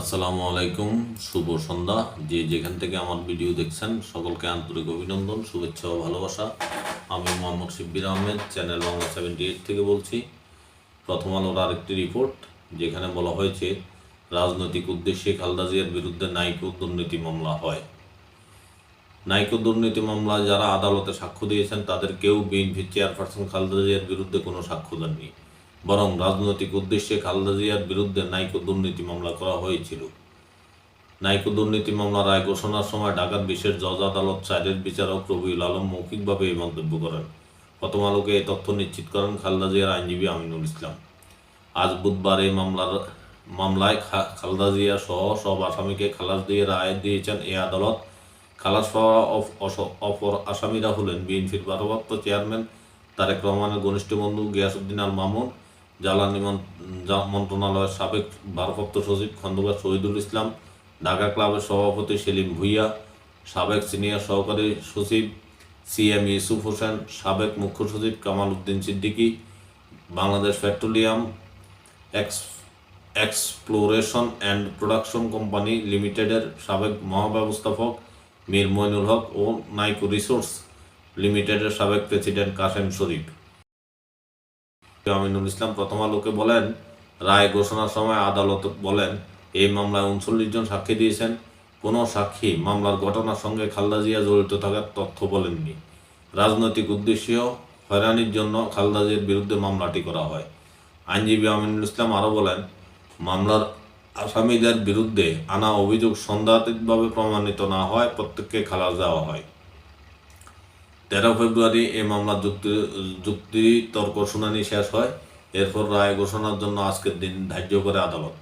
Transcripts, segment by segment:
আসসালামু আলাইকুম, শুভ সন্ধ্যা। যে যেখান থেকে আমার ভিডিও দেখছেন, সকলকে আন্তরিক অভিনন্দন, শুভেচ্ছা ও ভালোবাসা। আমি Mohammad Shibbir Ahmed, channel Bangla seventy eight থেকে বলছি। প্রথম আলোর আরেকটি রিপোর্ট যেখানে বলা হয়েছে, রাজনৈতিক উদ্দেশ্যে খালদা জিয়ার বিরুদ্ধে নাইকো দুর্নীতি মামলা হয়। নাইকো দুর্নীতি মামলায় যারা আদালতে সাক্ষ্য দিয়েছেন, তাদের কেউ বিএনপি চেয়ারপারসন খালদা জিয়ার বিরুদ্ধে কোনো সাক্ষ্য দেননি। বরং রাজনৈতিক উদ্দেশ্যে খালেদা জিয়ার বিরুদ্ধে নাইকো দুর্নীতি মামলা করা হয়েছিল। নাইকো দুর্নীতি মামলা রায় ঘোষণার সময় ঢাকার বিশেষ জজ আদালত চারের বিচারক রবিউল আলম মৌখিকভাবে এই মন্তব্য করেন। প্রথম আলোকে এই তথ্য নিশ্চিত করেন খালেদা জিয়ার আইনজীবী আমিনুল ইসলাম। আজ বুধবার এই মামলার মামলায় খালেদা জিয়া সহ সব আসামিকে খালাস দিয়ে রায় দিয়েছেন এই আদালত। খালাস পাওয়া অপর আসামিরা হলেন বিএনপির ভারপ্রাপ্ত চেয়ারম্যান তারেক রহমানের ঘনিষ্ঠ বন্ধু গিয়াসুদ্দিন আল মামুন জ্বালানি মন- মন্ত্রণালয়ের সাবেক ভারপ্রাপ্ত সচিব খন্দকার শহীদুল ইসলাম, ঢাকা ক্লাবের সভাপতি সেলিম ভুইয়া, সাবেক সিনিয়র সহকারী সচিব সিএম ইউসুফ হোসেন, সাবেক মুখ্য সচিব Kamal Uddin Siddiqui, Bangladesh petroleum ex, exploration and production company লিমিটেডের সাবেক মহাব্যবস্থাপক মীর মইনুল হক ও নাইকো রিসোর্স লিমিটেডের সাবেক প্রেসিডেন্ট কাসেম শরীফ। আমিনুল ইসলাম প্রথম আলোকে বলেন, রায় ঘোষণার সময় আদালত বলেন, এই মামলায় উনচল্লিশ জন সাক্ষী দিয়েছেন। কোনো সাক্ষী মামলার ঘটনার সঙ্গে খালদা জিয়া জড়িত থাকার তথ্য বলেননি। রাজনৈতিক উদ্দেশ্য হয়রানির জন্য খালদা জিয়ার বিরুদ্ধে মামলাটি করা হয়। আইনজীবী আমিনুল ইসলাম আরও বলেন, মামলার আসামিদের বিরুদ্ধে আনা অভিযোগ সন্দেহাতীতভাবে প্রমাণিত না হয় প্রত্যেককে খালাস দেওয়া হয়। তেরো ফেব্রুয়ারি এই মামলার যুক্তি যুক্তি তর্ক শুনানি শেষ হয়। এরপর রায় ঘোষণার জন্য আজকের দিন ধার্য করে আদালত।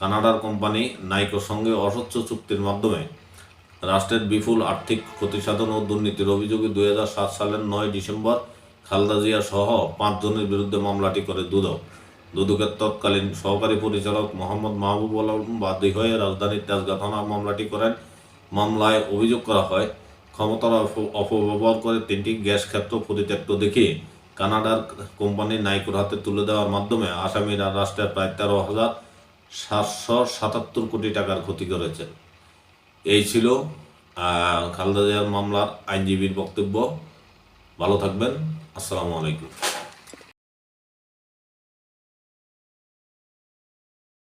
কানাডার কোম্পানি নাইকোর সঙ্গে অস্বচ্ছ চুক্তির মাধ্যমে রাষ্ট্রের বিপুল আর্থিক ক্ষতিসাধন ও দুর্নীতির অভিযোগে দুই হাজার সাত সালের নয় ডিসেম্বর খালদা জিয়া সহ পাঁচজনের বিরুদ্ধে মামলাটি করে দুদক। দুদকের তৎকালীন সহকারী পরিচালক মোহাম্মদ মাহবুব আলম বাদী হয়ে রাজধানীর তেজগাঁ থানা মামলাটি করেন। মামলায় অভিযোগ করা হয় ক্ষমতার অপ- অপব্যবহার করে তিনটি গ্যাস ক্ষেত্র পরিত্যক্ত দেখিয়ে কানাডার কোম্পানি নাইকোর হাতে তুলে দেওয়ার মাধ্যমে আসামিরা রাষ্ট্রের প্রায় তেরো হাজার সাতশো সাতাত্তর কোটি টাকার ক্ষতি করেছে। এই ছিল খালেদা জিয়ার মামলার আইনজীবীর বক্তব্য। ভালো থাকবেন। আসসালামু আলাইকুম।